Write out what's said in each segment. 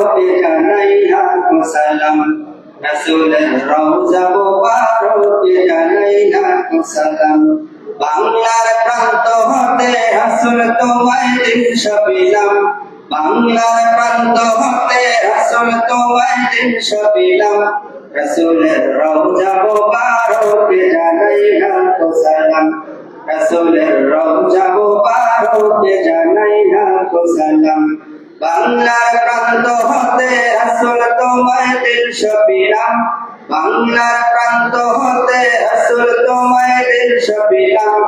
মুবারকে জানাই লাখো সালাম রসুলের রওজা মুবারকে জানাই বাংলার প্রান্ত হতে রসুল তোমায় দিন সবিলাম বাংলার প্রান্ত হতে রসুল তোমায় দিন সবিলাম রসুলের রওজা মুবারকে জানাই লাখো সালাম রসুলের রওজা মুবারকে জানাই লাখো সালাম বাংলার প্রান্ত হতে রসুল তোমায় দিল সপিলাম বাংলার প্রান্ত হতে রসুল তোমায় দিল সপিলাম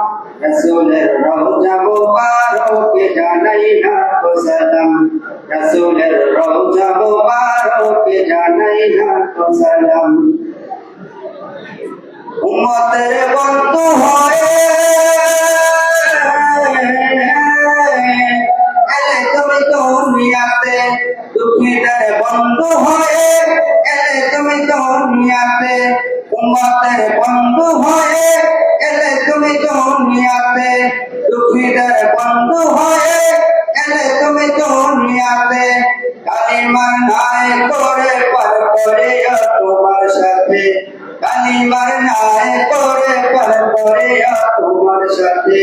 রসুলের রওজা মুবারকে জানাই লাখো সালাম। রসুলের রওজা মুবারকে জানাই লাখো সালাম। উম্মতের বন্ধু হয়ে উম্মতের বন্ধু হয়ে এলে তুমি দুনিয়াতে, দুঃখীদের বন্ধু হয়ে এলে তুমি দুনিয়াতে। কালিমার নাই করে পার করে তোমার সাথে। কালিমার নাই করে পার করে তোমার সাথে।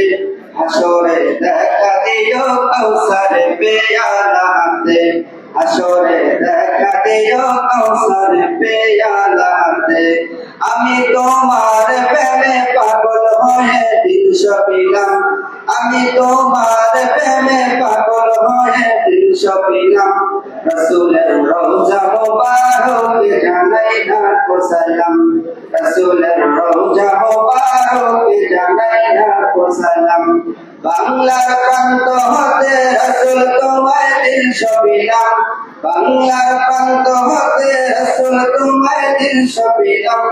হাসরে দেখা দিও কৌসর পেয়ালা হাতে হাসরে দেখা দিও কৌসর পেয়ালা আমি তোমার প্রেমে পাগল হয়ে রসুলের মোবারক জানাই রসুলের মোবারক জানাই বাংলার প্রান্ত হতে রসুল তোমায় দিল সবিলাম বাংলার প্রান্ত হতে রসুল তোমায় দিল সবিলাম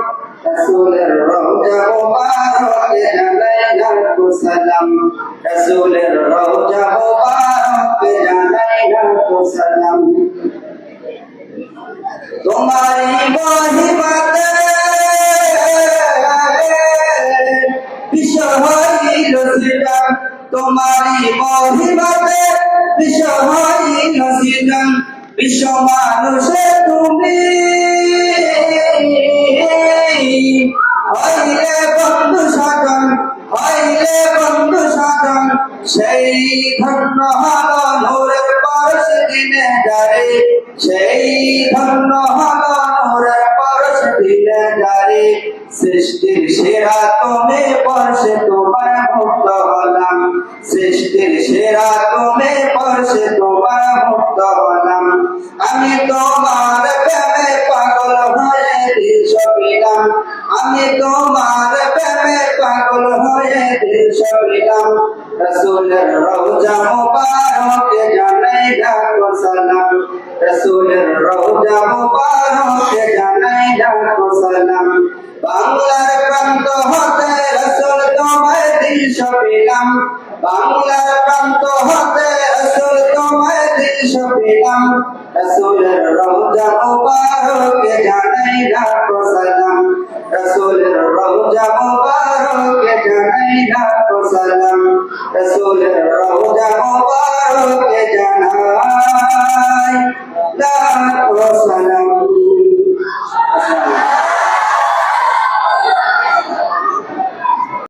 রসুলের রওজা মোবারক জানাই লাখো সালাম। রসুলের রওজা মোবারক জানাই লাখো সালাম। তোমারি মহিমাতে বিশ্ব তোমারি মহিমাতে মানুষে তুমি সেই ধন্য হল নূরের পরশ দিনে যারে সেই ধন্য হল নূরের পরশ দিনে যারে সৃষ্টির সেরা তুমি পরশে তোমার মুক্ত হলাম। সৃষ্টির সেরা তুমি পরশে তোমার মুক্ত হলাম। আমি তোমার দিল সপিলাম রসুলের রওজা মুবারক জানাই লাখো সালাম রসুলের রওজা মুবারক জানাই লাখো সালাম বাংলার প্রান্ত হতে রসুল তোমায় দিল সপিলাম বাংলার প্রান্ত হতে রসুল তোমায় দিল সপিলাম রসুলের রওজা মুবারক জানাই লাখো সালাম রসুলের রওজা মুবারক জানাই লাখো সালাম রসুলের রওজা জানাই সালাম।